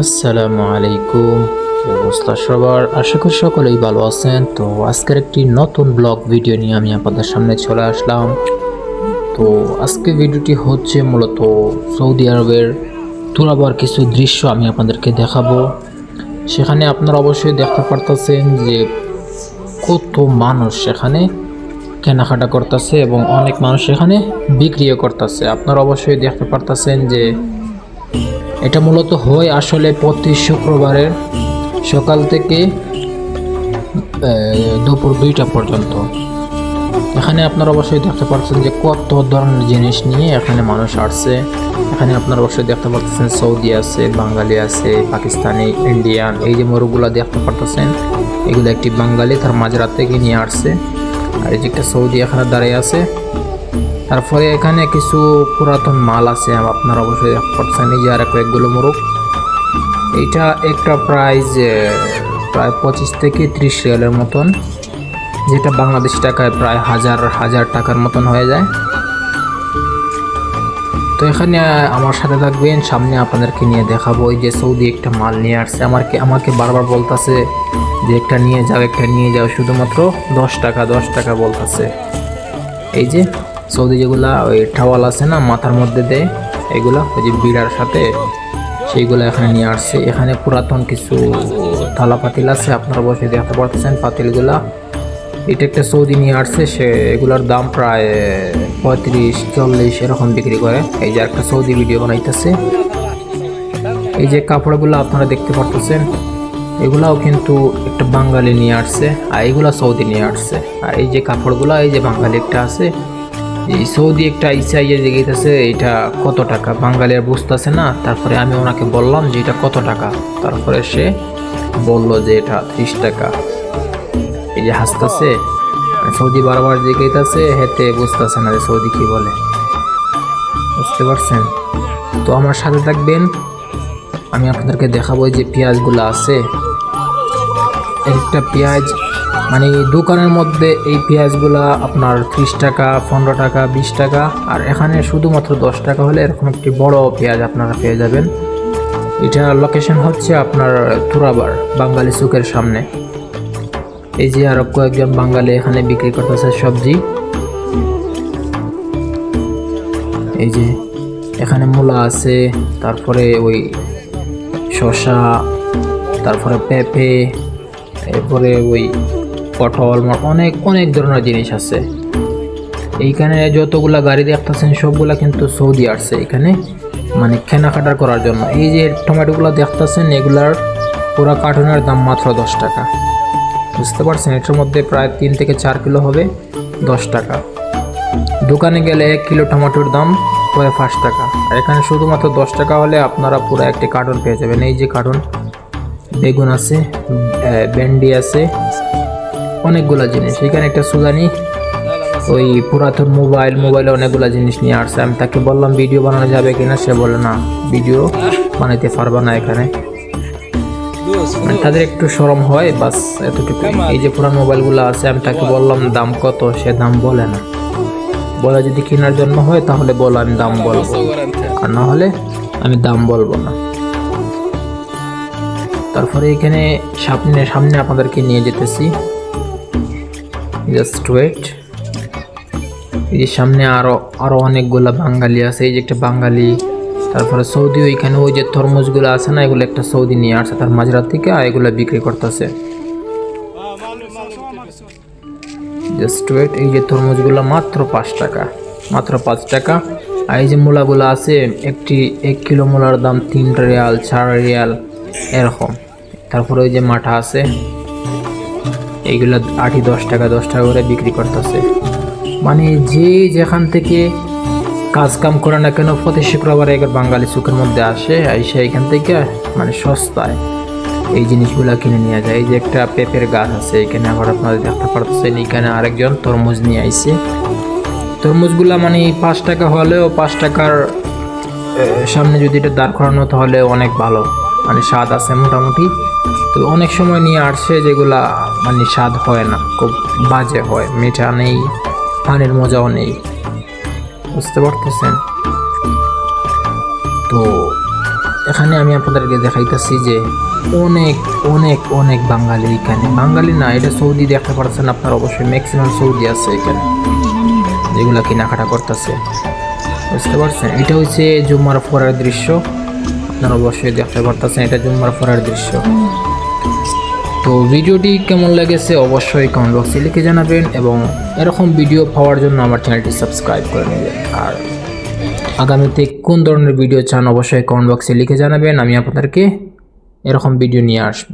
আসসালামু আলাইকুম অবস্থা সবার? আশা করি সকলেই ভালো আছেন। তো আজকের একটি নতুন ব্লগ ভিডিও নিয়ে আমি আপনাদের সামনে চলে আসলাম। তো আজকে ভিডিওটি হচ্ছে মূলত সৌদি আরবের তুলাবার কিছু দৃশ্য আমি আপনাদেরকে দেখাবো। সেখানে আপনারা অবশ্যই দেখতে পারতেছেন যে কত মানুষ সেখানে কেনাকাটা করতেছে এবং অনেক মানুষ সেখানে বিক্রিও করতেছে। আপনারা অবশ্যই দেখতে পারতেছেন যে এটা মূলত হয় আসলে প্রতি শুক্রবারের সকাল থেকে দুপুর দুইটা পর্যন্ত। এখানে আপনারা অবশ্যই দেখতে পাচ্ছেন যে কত ধরনের জিনিস নিয়ে এখানে মানুষ আসছে। এখানে আপনারা অবশ্যই দেখতে পাচ্ছেন সৌদি আছে, বাঙালি আছে, পাকিস্তানি, ইন্ডিয়ান, এই যে মরুগুলো দেখতে পারতেছেন এগুলো একটি বাঙালি তার মাঝরাত থেকে নিয়ে আসছে। আর এই যে একটা সৌদি এখানে দাঁড়িয়ে আছে তারপরে এখানে কিছু পুরাতন মাল আছে, আপনারা অবশ্যই পাচ্ছেন এই আর কয়েকগুলো মোরগ এইটা একটা প্রাইস প্রায় পঁচিশ থেকে ত্রিশ রিয়ালের মতন, যেটা বাংলাদেশ টাকায় প্রায় হাজার হাজার টাকার মতন হয়ে যায়। তো এখানে আমার সাথে থাকবেন, সামনে আপনাদেরকে নিয়ে দেখাবো, এই যে সৌদি একটা মাল নিয়ে আসছে। আমাকে আমাকে বারবার বলতেছে যে একটা নিয়ে যাও, একটা নিয়ে যাও, শুধুমাত্র দশ টাকা দশ টাকা বলতেছে। এই যে সৌদি যেগুলা ওই টাওয়াল আছে না, মাথার মধ্যে দেয়, এগুলা ওই যে বিড়ার সাথে, সেইগুলো এখানে নিয়ে আসছে। এখানে পুরাতন কিছু থালা পাতিল আছে, আপনারা বসে দেখতে পারতেছেন পাতিলগুলা। এটা একটা সৌদি নিয়ে আসছে, সে এগুলোর দাম প্রায় পঁয়ত্রিশ, চল্লিশ এরকম বিক্রি করে। এই যে একটা সৌদি ভিডিও বানাইতেছে। এই যে কাপড়গুলো আপনারা দেখতে পারতেছেন, এগুলাও কিন্তু একটা বাঙালি নিয়ে আসছে, আর এগুলা সৌদি নিয়ে আসছে। আর এই যে কাপড়গুলো, এই যে বাঙালি একটা আছে এই সৌদি একটা ইসাইয়ে জিজ্ঞেস এটা কত টাকা? বাঙালি আর বুঝতেছে না। তারপরে আমি ওনাকে বললাম যে, এটা কত টাকা? তারপরে সে বলল যে, এটা ত্রিশ টাকা। এই যে হাসতেছে, সৌদি বারবার জিজ্ঞেস হেতে বুঝতেছে না যে সৌদি কি বলে। বুঝতে পারছেন? তো আমার সাথে থাকবেন, আমি আপনাদেরকে দেখাবো যে পেঁয়াজগুলো আছে। একটা পেঁয়াজ মানে দোকানের মধ্যে এই পেঁয়াজগুলা আপনার ত্রিশ টাকা, পনেরো টাকা, বিশ টাকা আর এখানে শুধুমাত্র দশ টাকা হলে এরকম একটি বড় পেঁয়াজ আপনারা পেয়ে যাবেন। এটা লোকেশন হচ্ছে আপনার তুরাবার, বাঙালি সুকের সামনে। এই যে আরও কয়েকজন বাঙালি এখানে বিক্রি করতেছে সবজি। এই যে এখানে মূলা আছে, তারপরে ওই শসা, তারপরে পেঁপে, এরপরে ওই ম- অনেক অনেক ধরনের জিনিস আছে। এইখানে যতগুলা গাড়ি দেখতেছেন, সবগুলা কিন্তু সৌদি আসছে এখানে। মানে কেনাকাটা করার জন্য। এই যে টমেটোগুলো দেখতেছেন, এগুলার পুরো কার্টুনের দাম মাত্র দশ টাকা। বুঝতে পারছেন? এটার মধ্যে প্রায় তিন থেকে চার কিলো হবে, দশ টাকা। দোকানে গেলে এক কিলো টমেটোর দাম প্রায় পাঁচ টাকা। আর এখানে শুধুমাত্র দশ টাকা হলে আপনারা পুরো একটি কার্টুন পেয়ে যাবেন। এই যে কার্টুন, বেগুন আছে ভেন্ডি আছে অনেকগুলা জিনিস। এখানে একটা সুদানি, ওই পুরাতন মোবাইল, মোবাইলে অনেকগুলা জিনিস নিয়ে আসছে। আমি তাকে বললাম, ভিডিও বানানো যাবে কিনা? সে বলে না, ভিডিও বানাইতে পারবা না এখানে। মানে তাদের একটু সরম হয়, বাস এতটুকু এই যে পুরান মোবাইলগুলো আছে, আমি তাকে বললাম, দাম কত? সে দাম বলে না। বলে, যদি কেনার জন্য হয়, তাহলে বলো, আমি দাম বলব। আর না হলে, আমি দাম বলব না। তারপরে এখানে সামনে সামনে আপনাদেরকে নিয়ে যেতেছি। জাস্ট ওয়েট এই যে সামনে আরও আরও অনেকগুলা বাঙালি আছে। এই যে একটা বাঙালি, তারপরে সৌদি, ওইখানে ওই যে তরমুজগুলো আছে না, এগুলো একটা সৌদি নিয়ে আসছে তার মাঝরাত থেকে, আর এগুলো বিক্রি করতেছে। জাস্ট ওয়েট এই যে তরমুজগুলো মাত্র পাঁচ টাকা, মাত্র পাঁচ টাকা। আর এই যে মূলাগুলো আছে, একটি, এক কিলো মূলার দাম তিন রিয়াল, চার রিয়াল, এরকম। তারপরে ওই যে মাঠা আছে এইগুলো আটই দশ টাকা দশ টাকা করে বিক্রি করতেছে। মানে যে যেখান থেকে কাজ কাম করে না কেন প্রতি শুক্রবার একবার বাঙালি সুখের মধ্যে আসে, আইসা এখান থেকে মানে সস্তায় এই জিনিসগুলা কিনে নিয়ে যায়। এই যে একটা পেঁপের গাছ আছে, এখানে আবার আপনারা দেখতে পারতেছেন, এখানে আরেকজন তরমুজ নিয়ে আইছে। তরমুজগুলা মানে পাঁচ টাকা হলেও পাঁচ টাকার সামনে যদি এটা দাঁড় করানো, তাহলে অনেক ভালো। মানে স্বাদ আছে মোটামুটি। তো অনেক সময় নিয়ে আসছে যেগুলা মানে স্বাদ হয় না, খুব বাজে হয়, মিঠা নেই, পানির মজাও নেই। বুঝতে পারতেছেন? তো এখানে আমি আপনাদেরকে দেখাইতেছি যে অনেক অনেক অনেক বাঙালি এখানে। বাঙালি না, এটা সৌদি দেখতে পাচ্ছেন আপনার অবশ্যই ম্যাক্সিমাম সৌদি আছে এখানে, যেগুলা কেনাকাটা করতেছে। বুঝতে পারছেন? এটা হচ্ছে জুম্মার ফোরার দৃশ্য। আপনারা অবশ্যই দেখতে পারতেছেন, এটা জুম্মার ফোরার দৃশ্য। তো ভিডিওটি কেমন লেগেছে অবশ্যই কমেন্ট বক্সে লিখে জানাবেন এবং এরকম ভিডিও পাওয়ার জন্য আমার চ্যানেলটি সাবস্ক্রাইব করে নেবেন। আর আগামীতে কোন ধরনের ভিডিও চান অবশ্যই কমেন্ট বক্সে লিখে জানাবেন, আমি আপনাদেরকে এরকম ভিডিও নিয়ে আসব।